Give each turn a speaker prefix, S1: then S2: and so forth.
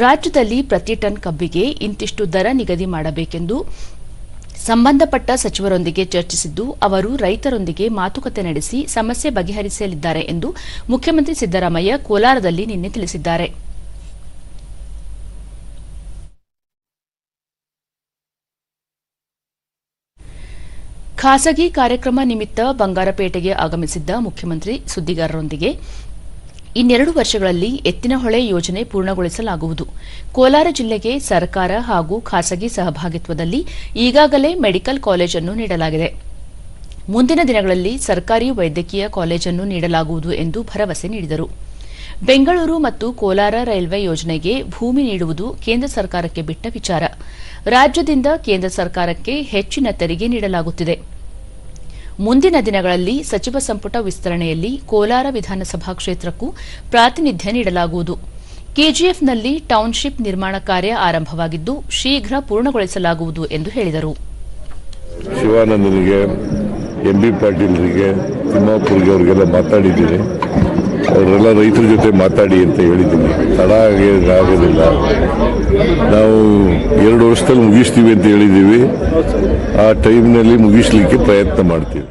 S1: ರಾಜ್ಯದಲ್ಲಿ ಪ್ರತಿ ಟನ್ ಕಬ್ಬಿಗೆ ಇಂತಿಷ್ಟು ದರ ನಿಗದಿ ಮಾಡಬೇಕೆಂದು ಸಂಬಂಧಪಟ್ಟ ಸಚಿವರೊಂದಿಗೆ ಚರ್ಚಿಸಿದ್ದು, ಅವರು ರೈತರೊಂದಿಗೆ ಮಾತುಕತೆ ನಡೆಸಿ ಸಮಸ್ಯೆ ಬಗೆಹರಿಸಲಿದ್ದಾರೆ ಎಂದು ಮುಖ್ಯಮಂತ್ರಿ ಸಿದ್ದರಾಮಯ್ಯ ಕೋಲಾರದಲ್ಲಿ ನಿನ್ನೆ ತಿಳಿಸಿದ್ದಾರೆ. ಖಾಸಗಿ ಕಾರ್ಯಕ್ರಮ ನಿಮಿತ್ತ ಬಂಗಾರಪೇಟೆಗೆ ಆಗಮಿಸಿದ್ದ ಮುಖ್ಯಮಂತ್ರಿ ಸುದ್ದಿಗಾರರೊಂದಿಗೆ ಇನ್ನೆರಡು ವರ್ಷಗಳಲ್ಲಿ ಎತ್ತಿನಹೊಳೆ ಯೋಜನೆ ಪೂರ್ಣಗೊಳಿಸಲಾಗುವುದು. ಕೋಲಾರ ಜಿಲ್ಲೆಗೆ ಸರ್ಕಾರ ಹಾಗೂ ಖಾಸಗಿ ಸಹಭಾಗಿತ್ವದಲ್ಲಿ ಈಗಾಗಲೇ ಮೆಡಿಕಲ್ ಕಾಲೇಜನ್ನು ನೀಡಲಾಗಿದೆ. ಮುಂದಿನ ದಿನಗಳಲ್ಲಿ ಸರ್ಕಾರಿ ವೈದ್ಯಕೀಯ ಕಾಲೇಜನ್ನು ನೀಡಲಾಗುವುದು ಎಂದು ಭರವಸೆ ನೀಡಿದರು. ಬೆಂಗಳೂರು ಮತ್ತು ಕೋಲಾರ ರೈಲ್ವೆ ಯೋಜನೆಗೆ ಭೂಮಿ ನೀಡುವುದು ಕೇಂದ್ರ ಸರ್ಕಾರಕ್ಕೆ ಬಿಟ್ಟ ವಿಚಾರ. ರಾಜ್ಯದಿಂದ ಕೇಂದ್ರ ಸರ್ಕಾರಕ್ಕೆ ಹೆಚ್ಚಿನ ತೆರಿಗೆ ನೀಡಲಾಗುತ್ತಿದೆ. ಮುಂದಿನ ದಿನಗಳಲ್ಲಿ ಸಚಿವ ಸಂಪುಟ ವಿಸ್ತರಣೆಯಲ್ಲಿ ಕೋಲಾರ ವಿಧಾನಸಭಾ ಕ್ಷೇತ್ರಕ್ಕೂ ಪ್ರಾತಿನಿಧ್ಯ ನೀಡಲಾಗುವುದು. ಕೆಜಿಎಫ್ನಲ್ಲಿ ಟೌನ್ಶಿಪ್ ನಿರ್ಮಾಣ ಕಾರ್ಯ ಆರಂಭವಾಗಿದ್ದು ಶೀಘ್ರ ಪೂರ್ಣಗೊಳಿಸಲಾಗುವುದು ಎಂದು ಹೇಳಿದರು.
S2: ಶಿವಾನಂದನಿಗೆ, ಎಂ ಬಿ ಪಾಟೀಲ್ರಿಗೆ, ತಿಮ್ಮಾಪುರ್ಗೆ ಅವರಿಗೆಲ್ಲ ಮಾತಾಡಿದ್ದೀನಿ. ಅವರೆಲ್ಲ ರೈತರ ಜೊತೆ ಮಾತಾಡಿ ಅಂತ ಹೇಳಿದ್ದೀನಿ. ತಡ ಆಗಿ- ಆಗೋದಿಲ್ಲ. ನಾವು ವರ್ಷದಲ್ಲಿ ಮುಗಿಸ್ತೀವಿ ಅಂತ ಹೇಳಿದ್ದೀವಿ. ಆ ಟೈಮ್ನಲ್ಲಿ ಮುಗಿಸ್ಲಿಕ್ಕೆ ಪ್ರಯತ್ನ ಮಾಡ್ತೀವಿ.